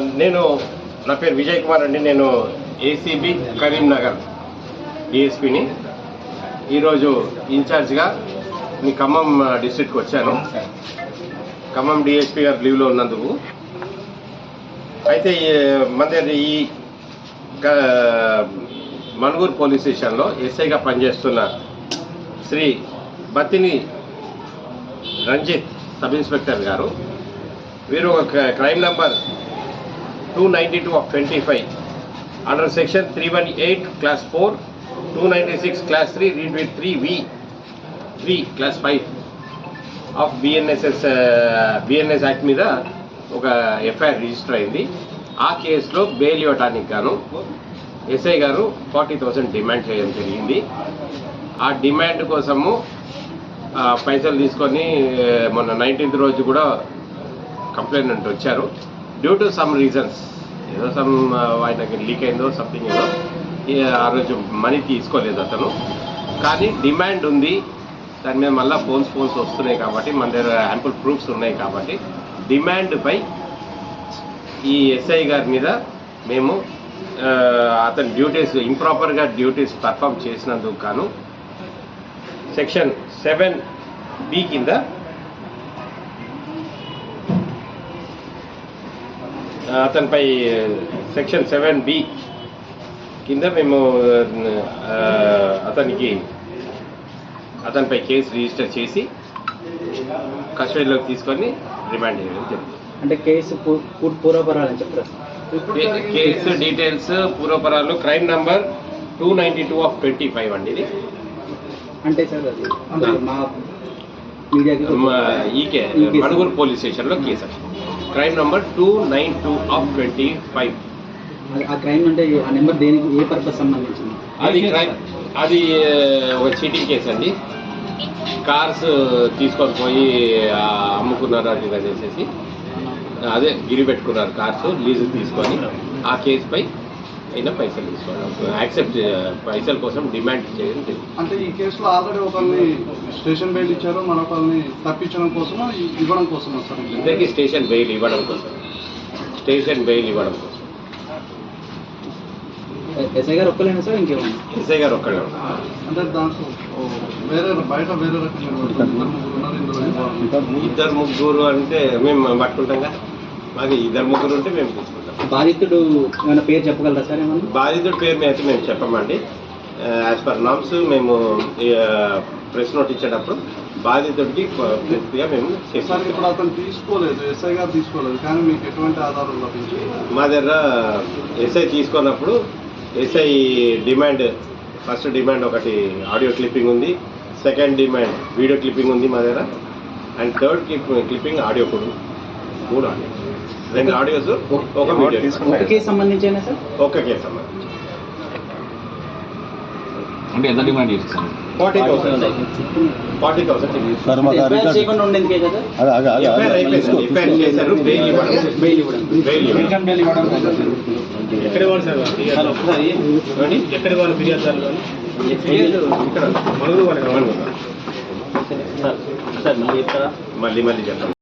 నేను నా పేరు విజయ్ కుమార్ అండి. నేను ఏసీబీ కరీంనగర్ డిఎస్పిని ఈరోజు ఇన్ఛార్జ్గా మీ ఖమ్మం డిస్ట్రిక్ట్కి వచ్చాను. ఖమ్మం డిఎస్పీ గారు లీవ్లో ఉన్నందుకు. అయితే మన ఈ మణుగూరు పోలీస్ స్టేషన్లో ఎస్ఐగా పనిచేస్తున్న శ్రీ బతిని రంజిత్ సబ్ ఇన్స్పెక్టర్ గారు. వీరు ఒక crime number two ninety two of twenty five under section three one eight clause four two ninety six clause three read with three V three clause five of BNSS BNS act మీద ఒక FIR register అయింది. ఆ కేసులో bail ఇవ్వటానికి గాను SI గారు forty thousand demand చేయడం జరిగింది. ఆ డిమాండ్ కోసము పైసలు తీసుకొని మొన్న నైన్టీన్త్ రోజు కూడా కంప్లైంట్ వచ్చారు. డ్యూ టు సమ్ రీజన్స్ ఏదో సమ్ ఆయనకి లీక్ అయిందో సంథింగ్ ఏదో ఆ రోజు మనీ తీసుకోలేదు అతను. కానీ డిమాండ్ ఉంది. దాని మీద మళ్ళీ ఫోన్స్ ఫోన్స్ వస్తున్నాయి కాబట్టి మన దగ్గర యాంపుల్ ప్రూఫ్స్ ఉన్నాయి కాబట్టి డిమాండ్పై ఈ ఎస్ఐ గారి మీద మేము అతని డ్యూటీస్ ఇంప్రాపర్గా డ్యూటీస్ పర్ఫామ్ చేసినందుకు గాను సెక్షన్ సెవెన్ బి కింద అతనిపై సెక్షన్ సెవెన్ బి కింద మేము అతనికి అతనిపై కేసు రిజిస్టర్ చేసి కస్టడీలోకి తీసుకొని రిమాండ్ చేయడం జరుగుతుంది అంటే కేసు పూ- పూ- పూర్వపరాలని చెప్తారు కే- case details పూర్వపరాలు crime number two ninety two of twenty five అండి ఇది. అంటే సార్ అది మా మీడియాకి ఈకే. మణుగూరు పోలీస్ స్టేషన్లో కేసు అండి crime number two nine two of twenty five ఆ క్రైమ్ అంటే ఆ నెంబర్ దేనికి ఏ పర్పస్ సంబంధించింది? అది క్రైమ్ అది ఒక చీటింగ్ కేసు అండి. కార్స్ తీసుకొని పోయి ఆ, అమ్ముకున్నారు అది అనేసి. అదే గిరి పెట్టుకున్నారు కార్స్ లీజు తీసుకొని. ఆ కేసుపై అయినా పైసలు తీసుకోవాలి. యాక్సెప్ట్ పైసల కోసం డిమాండ్ చేయడం. అంటే ఈ కేసులో ఆల్రెడీ ఒకరిని స్టేషన్ బెయిల్ ఇచ్చారు మరొకరిని తప్పించడం కోసమా ఇ- ఇవ్వడం కోసమా సార్? ఇది? ఇద్దరికి స్టేషన్ బెయిల్ ఇవ్వడం కోసం. స్టేషన్ బెయిల్ ఇవ్వడం కోసం. ఎస్ఐ గారు ఒక్కలేనా సార్? ఇంకేమన్నా? ఎస్ఐ గారు ఒక్కడే ఉన్నారు. అంటే దాంట్లో ఓ వేరే బయట వేరే రకంగా ఇద్దరు ముగ్గురు అంటే మేము పట్టుకుంటాం కదా. మాది ఇద్దరు ముగ్గురు ఉంటే మేము బాధితుడు ఏమైనా పేరు చెప్పగలరా సార్ ఏమన్నా? బాధితుడి పేరు మీద అయితే మేము చెప్పమండి. యాజ్ పర్ నామ్స్ మేము ప్రెస్ నోట్ ఇచ్చేటప్పుడు బాధితుడికి పూర్తిగా మేము సార్ చేస్తాం ఇప్పుడు అతను తీసుకోలేదు ఎస్ఐ గారు తీసుకోలేదు కానీ మీకు ఎటువంటి ఆధారం లభించింది మా దగ్గర ఎస్ఐ తీసుకున్నప్పుడు ఎస్ఐ డిమాండ్ ఫస్ట్ డిమాండ్ ఒకటి ఆడియో క్లిప్పింగ్ ఉంది సెకండ్ డిమాండ్ వీడియో క్లిప్పింగ్ ఉంది మా దగ్గర and third clip clipping audio కూడా ఉంది. మూడు ఆడియో. రెండు ఆడియోస్ ఒక వీడియో. ఒక కేసు సంబంధించేనా సార్? ఒక్క కేసు సంబంధించి అంటే ఎంత డిమాండ్ చేస్తారు ఫార్టీ థౌసండ్. ఫార్టీ ఎక్కడ వాళ్ళు సార్? సార్ ఒకసారి? ఎక్కడ వాళ్ళు ఫిర్యాదు? ఇక్కడ. మనుగురు వాళ్ళు మళ్ళీ మళ్ళీ మళ్ళీ చెప్తాం.